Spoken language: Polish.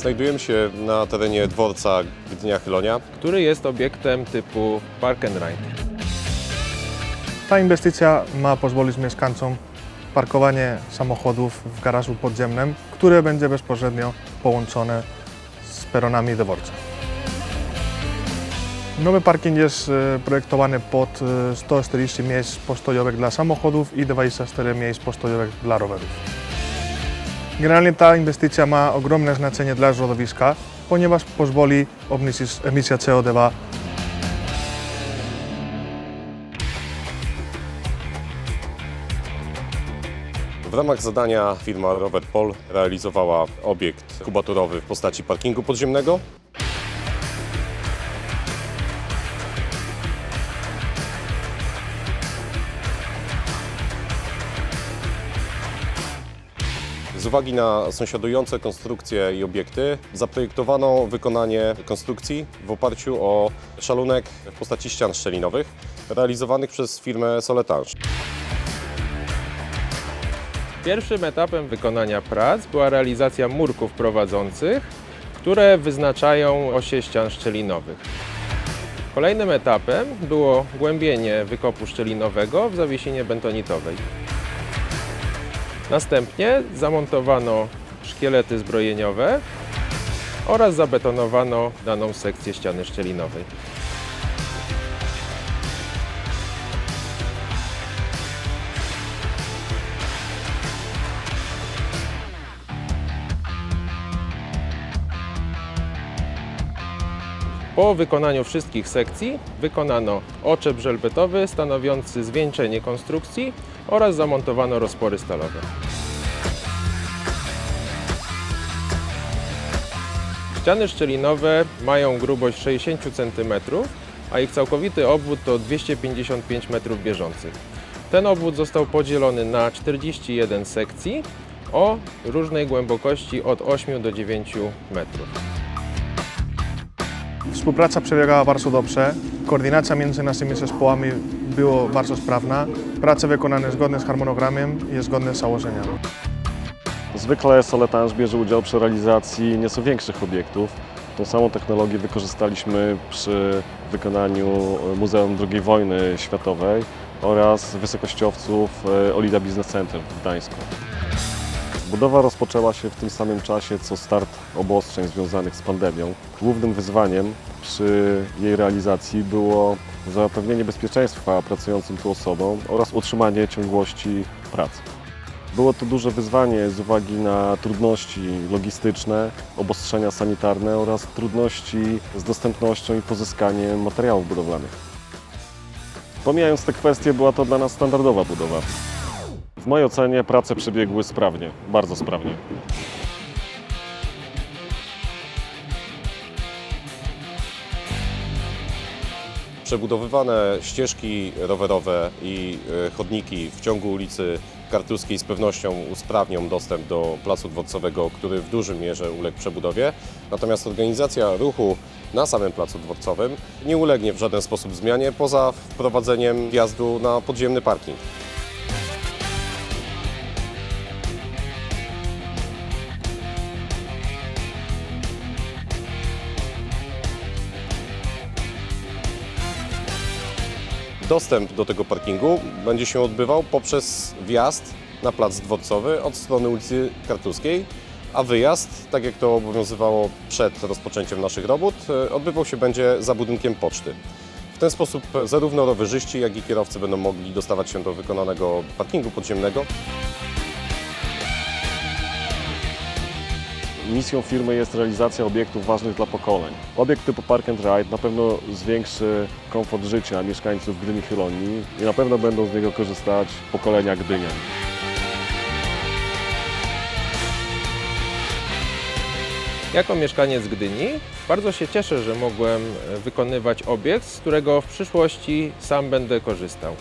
Znajdujemy się na terenie dworca Gdynia Chylonia. który jest obiektem typu Park and Ride. Ta inwestycja ma pozwolić mieszkańcom parkowanie samochodów w garażu podziemnym, które będzie bezpośrednio połączone z peronami dworca. Nowy parking jest e, projektowany pod e, 140 miejsc postojowych dla samochodów i 24 miejsc postojowych dla rowerów. Generalnie ta inwestycja ma ogromne znaczenie dla środowiska, ponieważ pozwoli obniżyć emisję CO2 W ramach zadania firma Robert Pol realizowała obiekt kubaturowy w postaci parkingu podziemnego. Uwagi na sąsiadujące konstrukcje i obiekty zaprojektowano wykonanie konstrukcji w oparciu o szalunek w postaci ścian szczelinowych realizowanych przez firmę Soletange. Pierwszym etapem wykonania prac była realizacja murków prowadzących, które wyznaczają osie ścian szczelinowych. Kolejnym etapem było głębienie wykopu szczelinowego w zawiesinie bentonitowej. Następnie zamontowano szkielety zbrojeniowe oraz zabetonowano daną sekcję ściany szczelinowej. Po wykonaniu wszystkich sekcji wykonano oczep żelbetowy stanowiący zwieńczenie konstrukcji oraz zamontowano rozpory stalowe. Ściany szczelinowe mają grubość 60 cm, a ich całkowity obwód to 255 metrów bieżących. Ten obwód został podzielony na 41 sekcji o różnej głębokości od 8 do 9 metrów. Współpraca przebiegała bardzo dobrze. Koordynacja między naszymi zespołami była bardzo sprawna. Prace wykonane zgodnie z harmonogramem i zgodne z założeniami. Zwykle Soletange bierze udział przy realizacji nieco większych obiektów. Tą samą technologię wykorzystaliśmy przy wykonaniu Muzeum II Wojny Światowej oraz wysokościowców e, Olida Business Center w Gdańsku. Budowa rozpoczęła się w tym samym czasie co start obostrzeń związanych z pandemią. Głównym wyzwaniem przy jej realizacji było zapewnienie bezpieczeństwa pracującym tu osobom oraz utrzymanie ciągłości pracy. Było to duże wyzwanie z uwagi na trudności logistyczne, obostrzenia sanitarne oraz trudności z dostępnością i pozyskaniem materiałów budowlanych. Pomijając te kwestie, była to dla nas standardowa budowa. W mojej ocenie prace przebiegły sprawnie, bardzo sprawnie. Przebudowywane ścieżki rowerowe i e, chodniki w ciągu ulicy Kartuskiej z pewnością usprawnią dostęp do placu dworcowego, który w dużym mierze uległ przebudowie. Natomiast organizacja ruchu na samym placu dworcowym nie ulegnie w żaden sposób zmianie poza wprowadzeniem wjazdu na podziemny parking. Dostęp do tego parkingu będzie się odbywał poprzez wjazd na plac dworcowy od strony ulicy Kartuskiej, a wyjazd, tak jak to obowiązywało przed rozpoczęciem naszych robót, e, odbywał się będzie za budynkiem poczty. W ten sposób zarówno rowerzyści, jak i kierowcy będą mogli dostawać się do wykonanego parkingu podziemnego. Misją firmy jest realizacja obiektów ważnych dla pokoleń. Obiekt typu Park and Ride na pewno zwiększy komfort życia mieszkańców Gdyni Chylonii i na pewno będą z niego korzystać pokolenia Gdynian. Jako mieszkaniec Gdyni bardzo się cieszę, że mogłem wykonywać obiekt, z którego w przyszłości sam będę korzystał.